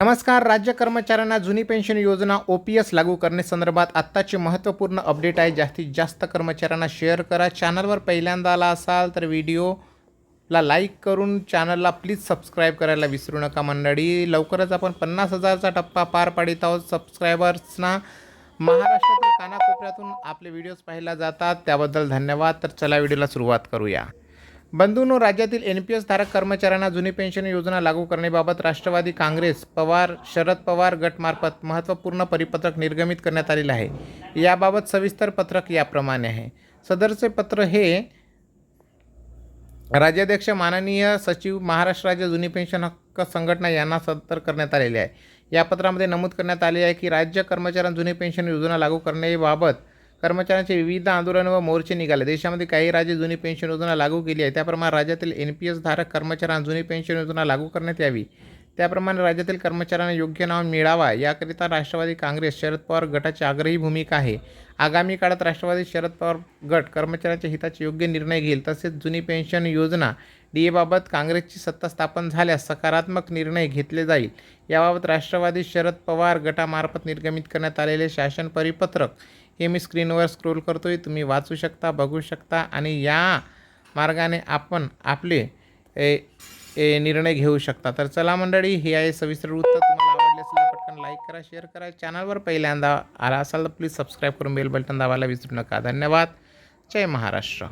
नमस्कार राज्य कर्मचाऱ्यांना जुनी पेन्शन योजना ओ पी एस लागू करण्यासंदर्भात आत्ताचे महत्त्वपूर्ण अपडेट आहे. जास्तीत जास्त कर्मचाऱ्यांना शेअर करा. चॅनलवर पहिल्यांदा आला असाल तर व्हिडिओला लाईक करून चॅनलला प्लीज सबस्क्राईब करायला विसरू नका मंडळी. लवकरच आपण पन्नास हजारचा टप्पा पार पाडित आहोत. सबस्क्रायबर्सना महाराष्ट्रातील कानाकोपऱ्यातून आपले व्हिडिओज पाहायला जातात. त्याबद्दल धन्यवाद. तर चला व्हिडिओला सुरुवात करूया. बंधूंनो राज्यातील एन पी एस धारक कर्मचाऱ्यांना जुनी पेन्शन योजना लागू करण्याबाबत राष्ट्रवादी काँग्रेस पवार शरद पवार गटमार्फत महत्त्वपूर्ण परिपत्रक निर्गमित करण्यात आलेलं आहे. याबाबत सविस्तर पत्रक याप्रमाणे आहे. सदरचे पत्र हे राज्याध्यक्ष माननीय सचिव महाराष्ट्र राज्य जुनी पेन्शन हक्क संघटना यांना सदर करण्यात आलेले आहे. या पत्रामध्ये नमूद करण्यात आले आहे की राज्य कर्मचाऱ्यांना जुनी पेन्शन योजना लागू करण्याबाबत कर्मचाऱ्यांचे विविध आंदोलन व मोर्चे निघाले. देशामध्ये काही राज्ये जुनी पेन्शन योजना लागू केली आहे. त्याप्रमाणे राज्यातील एन पी एस धारक कर्मचाऱ्यांना जुनी पेन्शन योजना लागू करण्यात यावी. त्याप्रमाणे राज्यातील कर्मचाऱ्यांना योग्य नाव मिळावा याकरिता राष्ट्रवादी काँग्रेस शरद पवार गटाची आग्रही भूमिका आहे. आगामी काळात राष्ट्रवादी शरद पवार गट कर्मचाऱ्यांच्या हिताचे योग्य निर्णय घेईल. तसेच जुनी पेन्शन योजना डी एबाबत काँग्रेसची सत्ता स्थापन झाल्यास सकारात्मक निर्णय घेतले जाईल. याबाबत राष्ट्रवादी शरद पवार गटामार्फत निर्गमित करण्यात आलेले शासन परिपत्रक हे मी स्क्रीनवर स्क्रोल करतो आहे तुम्ही वाचू शकता बघू शकता आणि या मार्गाने आपण आपले ए, ए, निर्णय घेऊ शकता. तर चला मंडळी हे आहे सविस्तर वृत्त. तुम्हाला आवडले असेल तर पटकन लाईक करा शेअर करा. चॅनलवर पहिल्यांदा आला असाल तर प्लीज सबस्क्राईब करून बेल बटन दाबायला विसरू नका. धन्यवाद. जय महाराष्ट्र.